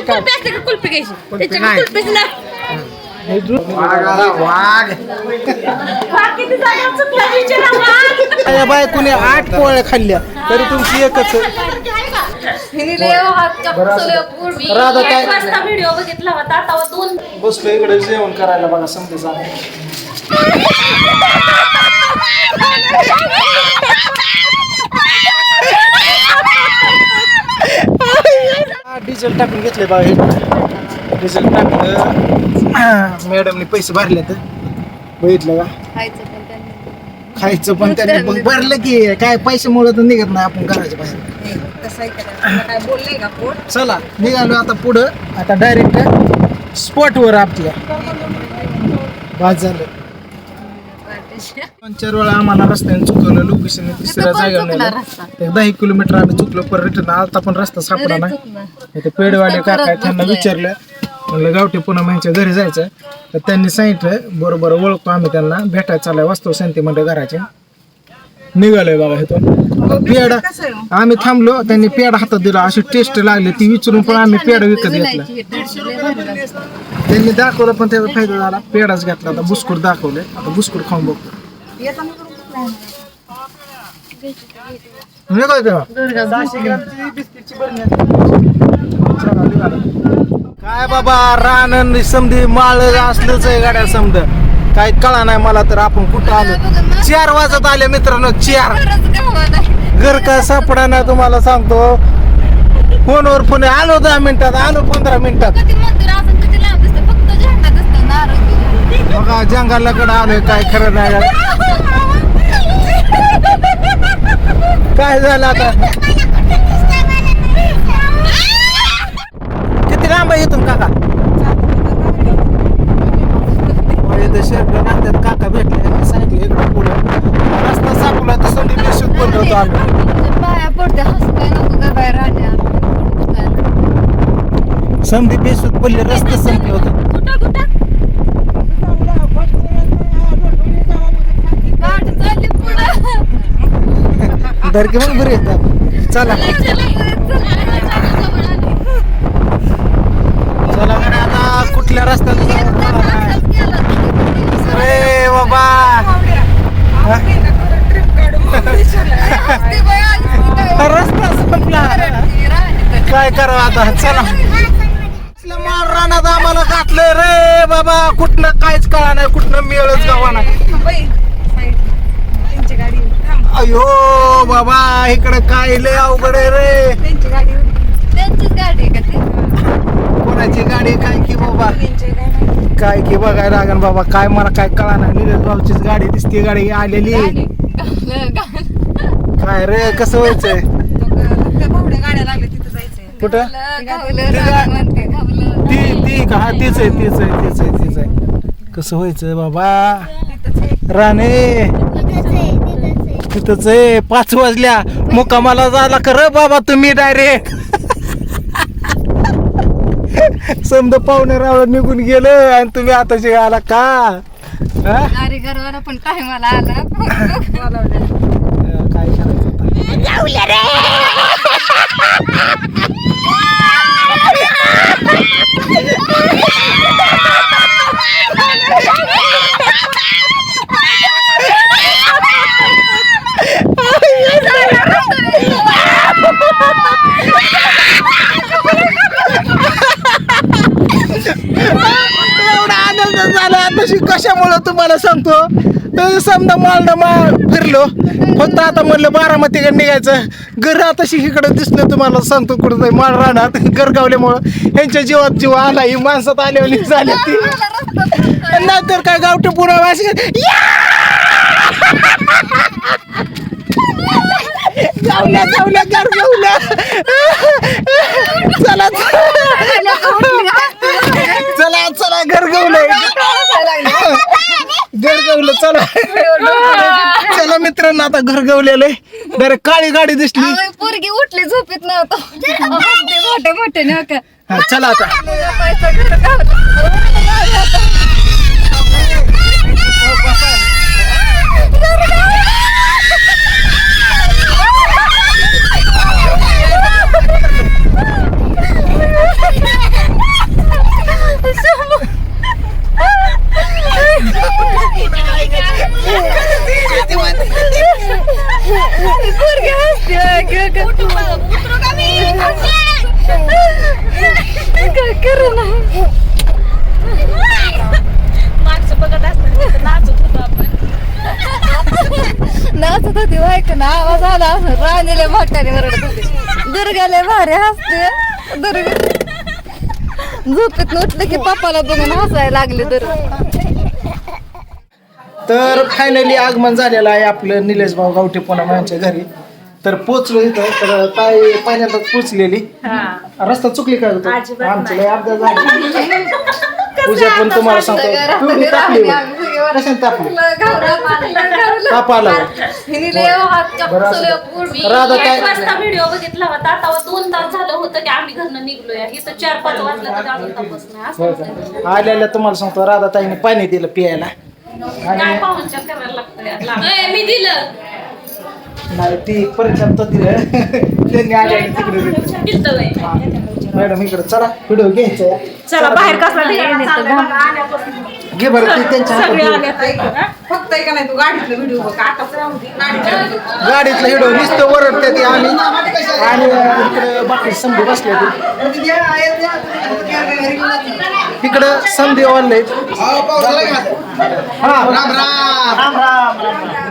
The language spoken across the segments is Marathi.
काय कुल्फी असते का कुल्फी घ्यायची कुल्फी त्याच्याकडे नाही. कुल्फीच ना दु- वाघ आला, वाघ बाकीची जागा चुकला विचारा वाघ. या बायकोने आठ पोळ्या खाल्ल्या. तरी तुमची एकच. राधा वाजता व्हिडिओ बघितला होता आता दोन. बसलो इकडे जेवण करायला बघा समजा बघा हे डिझेल टाकलं मॅडमने पैसे भरले तर बघितलं का? खायचं पण त्याने. मग भरलं की काय पैशामुळे तर निघत नाही आपण घराच्या बाहेर. चला निघालो आता पुढं. आता डायरेक्ट स्पॉटवर आपल्या. बाद झालं. दोन चार वेळा आम्हाला रस्त्याने चुकवलं लोकेशन तिसऱ्या जागेवर नेलं. एक दहा किलोमीटर आम्ही चुकलो पर रिटर्न आता पण रस्ता सापडा नाही ते पेडवाले काका आहेत, त्यांना विचारलं म्हणलं गावठी पुन्हा यांच्या घरी जायचं. तर त्यांनी सांगितलं बरोबर ओळखतो आम्ही त्यांना भेटायला चाललाय वास्तव शांती म्हणजे घराचे. निघालोय बाबा इथून. पेड आम्ही थांबलो त्यांनी पेड हातात दिला अशी टेस्ट लागली ती विचारून पण आम्ही पेड विकत घेतला. त्यांनी दाखवलं पण त्याचा फायदा झाला. पेडाच घेतला आता बुस्कुट दाखवले. आता बुस्कुट खाऊन बघतो. निघाल काय काय बाबा रान समधी माळ असलंच आहे गाड्या समज काय कळा नाही मला तर आपण कुठं आलो? चार वाजत आले मित्रांनो चार. घर का सापडा ना तुम्हाला सांगतो. फोनवर फोन आलो दहा मिनिटात आलो पंधरा मिनिटात. बघा जंगलाकडे आलोय काय खरं नाही. काय झालं आता? किती लांब आहे इथून काका? होय, इथं नांद्यात काका भेटले त्यांनी सांगितलं पुढे. रस्ता सापला तर संधी बेशुद्ध बोललो आम्ही. संधी बेशुद्ध बोलले रस्ते संपले होते कुठं कुठं धरके मग बरे येतात चला. चला आता कुठल्या रस्त्यात जाऊ अरे बाबा. रस्ता संपला काय करावं आता? चला. रानात आम्हाला घातलं रे बाबा. कुठनं काहीच कळा नाही कुठनं मिळच गावा नाही अयो बाबा इकडे काय लय अवघड आहे रे. कोणाची गाडी काय की बाबा? काय की बघायला लागन बाबा काय मला काय कळा नाही निलेश भाऊचीच गाडी दिसती गाडी आलेली. काय रे कसं व्हायचंय? कुठं? ती ती का? हा तीच आहे तीच आहे तीच आहे तीच आहे. कसं व्हायचं बाबा? राणे. तिथंच आहे? पाच वाजल्या. मुकामाला झाला कर बाबा तुम्ही डायरेक्ट समजा पाहुणे राव निघून गेलं आणि तुम्ही आताशी आला का? हा? पण टायमाला आला. काय करायचं तशी तुम्हाला सांगतो समजा मालडा माळ फिरलो फक्त आता म्हणलं बारामतीकडे निघायचं. घर आताशी इकडं दिसलं तुम्हाला सांगतो कुठं माळ राहणार गरगावल्यामुळं. ह्यांच्या यांच्या जीवात जीव आला ही माणसात आल्यावर झाल्या ती. नंतर काय गावठी पुन्हा वाशी गावल्या गावल्या घर गावल्या चला चला चला घर गावलं घर गावलं चला चला मित्रांनो आता घर गावलेलं आहे. डायरेक्ट काळी गाडी दिसली. पोरगी उठली झोपेत नव्हतं. मोठे मोठे नव्हतं हा, चला आता पैसा घर गावला. करू ना मागचं बघत असताना नाचत होतो आपण नाचत होती बायक ना आवाज आला असं राणीले मोठ्याने ओरडत होती दुर्गाले भारी हसते. दुर्गा झोपेत उठलं की पप्पाला बघून हसायला लागले दुर्गा तर फायनली आगमन झालेलं आहे आपलं निलेश भाऊ गावठे पुन्हा यांच्या घरी. तर पोचलो इथं तर ताई पहिल्यांदाच पोचलेली. रस्ता चुकली काय होतं अजिबात आमचं लय अपघात झाला. पूजा पण तुम्हाला सांगतो तापली होय. कशाने तापली ताप आला राधा व्हिडिओ बघितला होता. तेव्हा दोन तास झालं होतं की आम्ही घरनं निघलोय. इथं चार पाच वाजलं तर अजून तपास नाही असं होय होतंय. का? आलेल्या तुम्हाला सांगतो राधा ताईने पाणी दिलं पियायला. काय आणि पाहुणचार करायला लागतंय मी दिलं. नाही ती परीक्षा दिलं. त्यांनी आल्या तिकडे दिलं. दिलं होय. हा. मॅडम इकडे चला व्हिडिओ घ्यायचा चला बाहेर कसला घे बरं ती त्यांच्या हातात फक्त का नाही तू गाडीतलं व्हिडिओ बघ आताच राहू दे गाडीतलं गाडीतलं हिडो नुसतं ओरडते ती आम्ही. आणि इकडे बाकी समधी बसले ती तिकडं समधी वाढले तुम्हीच घरी घेऊन कस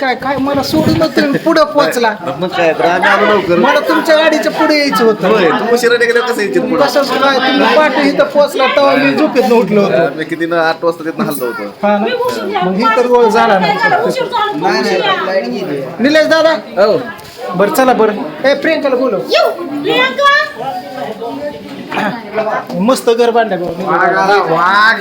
काय काय मला सोडून तुम्ही पुढं पोहोचला. मग काय तर आम्ही आलो लवकर. मला तुमच्या गाडीच्या पुढे यायचं होतं. उशिरा गेलं कसं यायचं पुढं? कसं काय तुम्ही पाठी इथं पोहोचला तेव्हा मी झोपेत उठलो होतो. किती ना आठ वाजता तिथं हललो होतो. हा ना? मग ही तर गोळ झाला नाही. निलेश दादा? हो. बरं चला बरं. ए प्रियंकाला बोलव. मस्त घर बांधलं वाघ वाघ.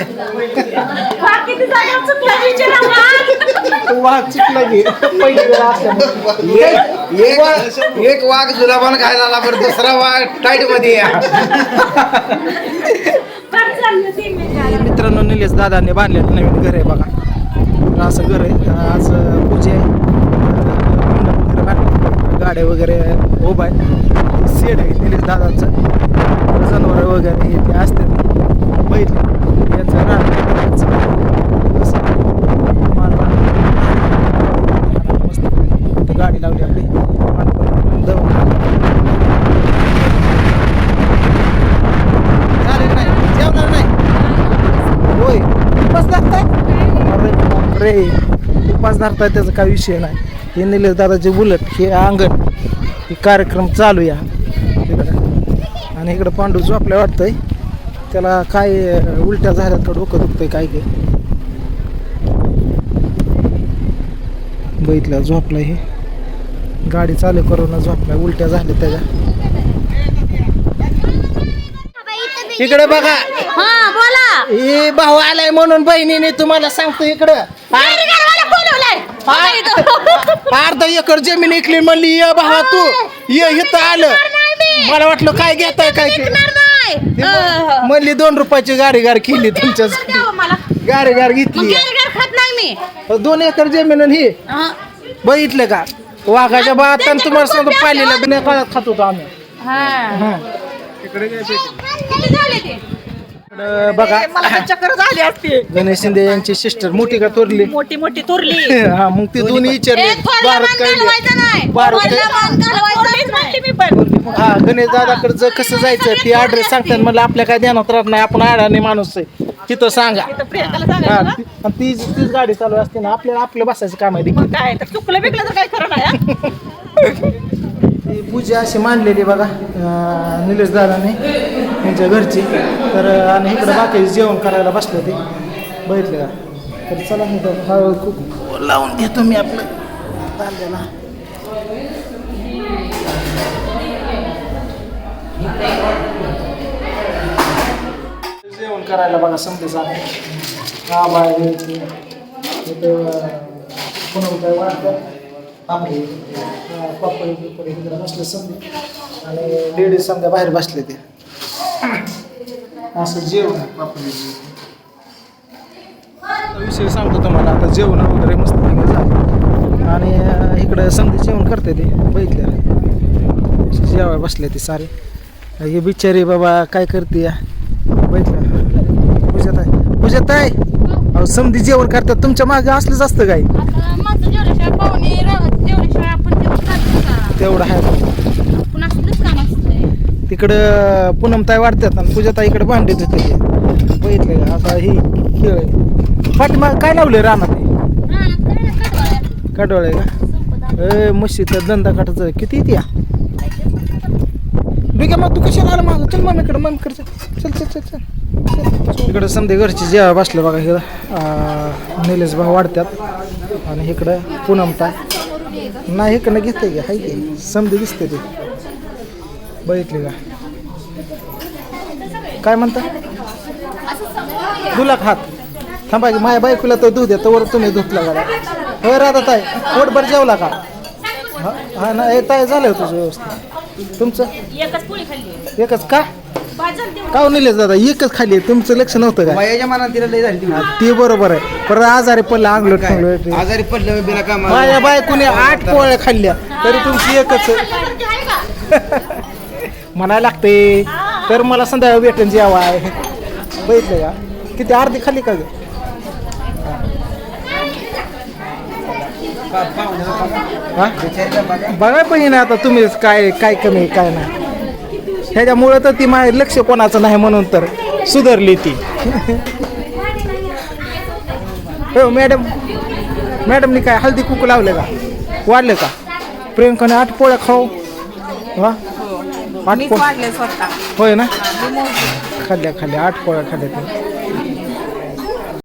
वाघ चुकला की पहिली वेळ असल्यामुळे. एक एक वाघ जुलाबान खायला आला बरं दुसरा वाघ टाईटमध्ये. मित्रांनो निलेश दादांनी बांधलेलं नवीन घर आहे बघा असं घर आहे आज पूजा आहे घर बांधलं. गाड्या वगैरे उभा आहे. सेड आहे निलेश दादांचं. जनावर वगैरे हे ते असते बैल. यांचं राहणं गाडी लावली आपली. दव झाले नाही. जेवणार नाही. होय. उपास धरताय अरे बापरे. उपास धरताय त्याचा काही विषय नाही. हे निलेश दादाचे बुलट हे अंगण हे कार्यक्रम चालू या. इकडं. आणि इकडं पांडू झोपल्या वाटतंय त्याला काय उलट्या झाल्या तर डोकं दुखतंय काय काय बघितलं झोपला हे. गाडी चालू करून झोपला उलट्या झाल्या त्याच्या. इकडे बघा. हा बोला. हे भाऊ आलाय म्हणून बहिणीने तुम्हाला सांगतो इकडं. अर्धा एकर जमीन इकली म्हणली ये भावा तू ये इथं आलं. मला वाटलं काय घेताय काय ते ते म्हण- म्हणली दोन रुपयाची गाडी गार केली तुमच्यासाठी गाडी गार घेतली. खात नाही मी. दोन एकर जमीन आणि ही. बघितलं का? वाघाच्या बात आणि तुम्हाला सांगतो पालीला बिना काळात खात होतो आम्ही. हा. इकडं बघा. मला चक्कर झाली असते. गणेश शिंदे यांची सिस्टर मोठी का थोरली? मोठी मोठी थोरली. हा मग ते दोन्ही विचारले भारत काय भारत काय मी पण. हा गणेश दादाकडचं कसं जायचं? ती ऍड्रेस सांगतात म्हणलं आपल्या काय ध्यानात राहत नाही. आपण अडाणी माणूस आहे. तिथं सांगा. प्रियंकाला हा सांगायचं ना? ती- आणि तीच तीच गाडी चालू असते ना आपल्याला आपलं बसायचं काम आहे देखील. मग काय तर चुकलं बिकलं तर काय खरं नाही हा? ती पूजा अशी मांडलेली बघा अं, निलेश दादाने. त्यांच्या घरची. तर आणि इकडे बाकी जेवण करायला बसले ते. बघितलं का? तर चला मी तर हळू खूप लावून घेतो मी आपलं. तांदळाला जेवण करायला बघा समजा हा बाय इथं पुन्हा काय वाटतं? आपले पप्पा इकडे बसले समजे. आणि लेडीज समजा बाहेर बसले ते. असं जेवण आहे पापडी विषय सांगतो तुम्हाला आता जेवण वगैरे मस्त झालं? आणि इकडं समजे जेवण करते ते बघितलं. जेवाय बसले ते सारे. हे बिचारी बाबा काय करते? या बघितलं. पूजात आहे पूजात आहे अहो समधी जेवण करतात तुमच्या मागे असलंच असतं काय? आता माझं जेवल्याशिवाय पाहुणे राहत जेवल्याशिवाय आपण जेवण खात का तेवढं आहे आपण असलंच काम असतंय तिकडं पूनमताई वाढतात आणि पूजाताई इकडे भांडी धुते बघितले का? ही खेळ आहे. पाठीमाग काय लावले रानात? कडवळ का? ए धंदा काटायचा किती येते बिगा मग तू कशाला आला माझं चल मम्मीकडे मम्मीकडे चल चल चल चल चल. इकडं समजे घरची जेव्हा बसलं बघा इकडं. निलेश भाऊ वाढतात. आणि इकडं पूनमताय नाही इकडनं घेते का हाय की. समजे दिसते ते. बघितले का? काय म्हणता? दुलाक हात. थांबा की माझ्या बायकोला तर दूध येतं वर तुम्ही धुतला का होय राधा ताई पोटभर जेवला का? हा हा ना हे ताई झालं तुझं व्यवस्थित? तुमचं? एकच पोळी खाल्ली. एकच का? का निलेश दादा? एकच खाली आहे. तुमचं लक्ष नव्हतं का? वयाच्या मनात तिला लय झाली हा, ते बरोबर आहे. परत आजारी पडलं अंगलट काय आजारी पडलं बिला का माझ्या बायकोने आठ पोळ्या खाल्ल्या. तरी तुमची एकच आहे. म्हणायला लागते. तर मला संध्याकाळी भेटून जेवा आहे बघितलं का? किती अर्धी खाली का बघा पण ना आता तुम्हीच काय काय कमी काय नाही. ह्याच्यामुळं तर ती माझे लक्ष कोणाचं नाही म्हणून तर सुधारली ती. हो मॅडम. मॅडमनी काय हळदी कुकू लावले का? वाढलं का? प्रियंकाने आठ पोळ्या खाऊ. वा. आठ वाढले स्वतः. होय ना? खाल्ल्या खाल्ल्या आठ पोळ्या खाल्ल्या